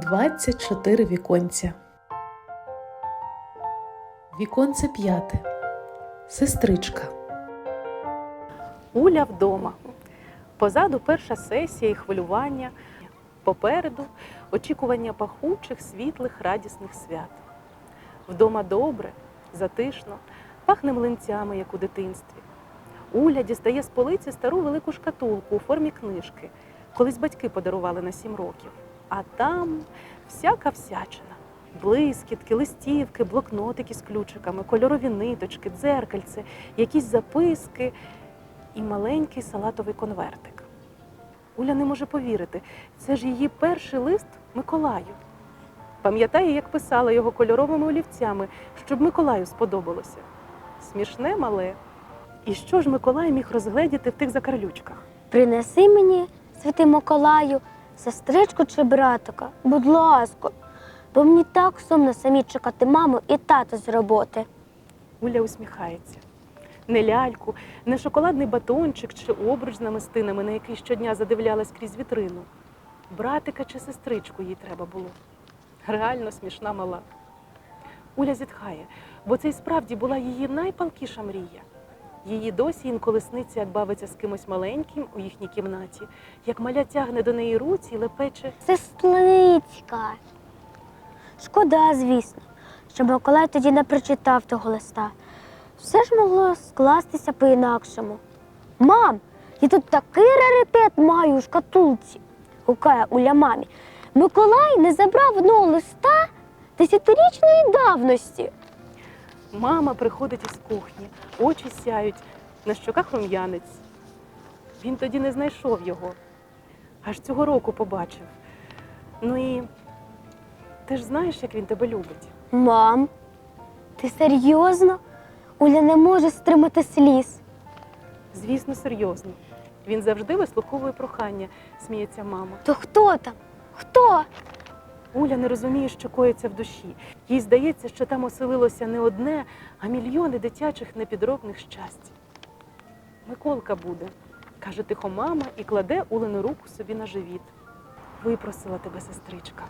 24 віконця. Віконце п'яте. Сестричка. Уля вдома. Позаду перша сесія і хвилювання. Попереду очікування пахучих, світлих, радісних свят. Вдома добре, затишно, пахне млинцями, як у дитинстві. Уля дістає з полиці стару велику шкатулку у формі книжки. Колись батьки подарували на сім років. А там всяка всячина. Блискітки, листівки, блокнотики з ключиками, кольорові ниточки, дзеркальце, якісь записки і маленький салатовий конвертик. Уля не може повірити, це ж її перший лист Миколаю. Пам'ятає, як писала його кольоровими олівцями, щоб Миколаю сподобалося. Смішне мале. І що ж Миколай міг розгледіти в тих закарлючках? Принеси мені, святий Миколаю, сестричку чи братика, будь ласка, бо мені так сумно самі чекати маму і тата з роботи. Уля усміхається. Не ляльку, не шоколадний батончик чи обруч з намистинами, на який щодня задивлялась крізь вітрину. Братика чи сестричку їй треба було. Реально смішна мала. Уля зітхає, бо це й справді була її найпалкіша мрія. Її досі інколи сниться, як бавиться з кимось маленьким у їхній кімнаті, як маля тягне до неї руці і лепече Сестричка. Шкода, звісно, що Миколай тоді не прочитав того листа. Все ж могло скластися по-інакшому. Мам, я тут такий раритет маю у шкатулці, гукає Уля мамі. Миколай не забрав одного листа десятирічної давності. Мама приходить із кухні, очі сяють, на щоках рум'янець. Він тоді не знайшов його, аж цього року побачив. Ну і ти ж знаєш, як він тебе любить. Мам, ти серйозно? Уля не може стримати сліз. Звісно, серйозно. Він завжди вислуховує прохання, сміється мама. То хто там? Хто? Уля не розуміє, що коїться в душі. Їй здається, що там оселилося не одне, а мільйони дитячих непідробних щастя. Миколка буде, каже тихо мама і кладе Улену руку собі на живіт. Випросила тебе сестричка.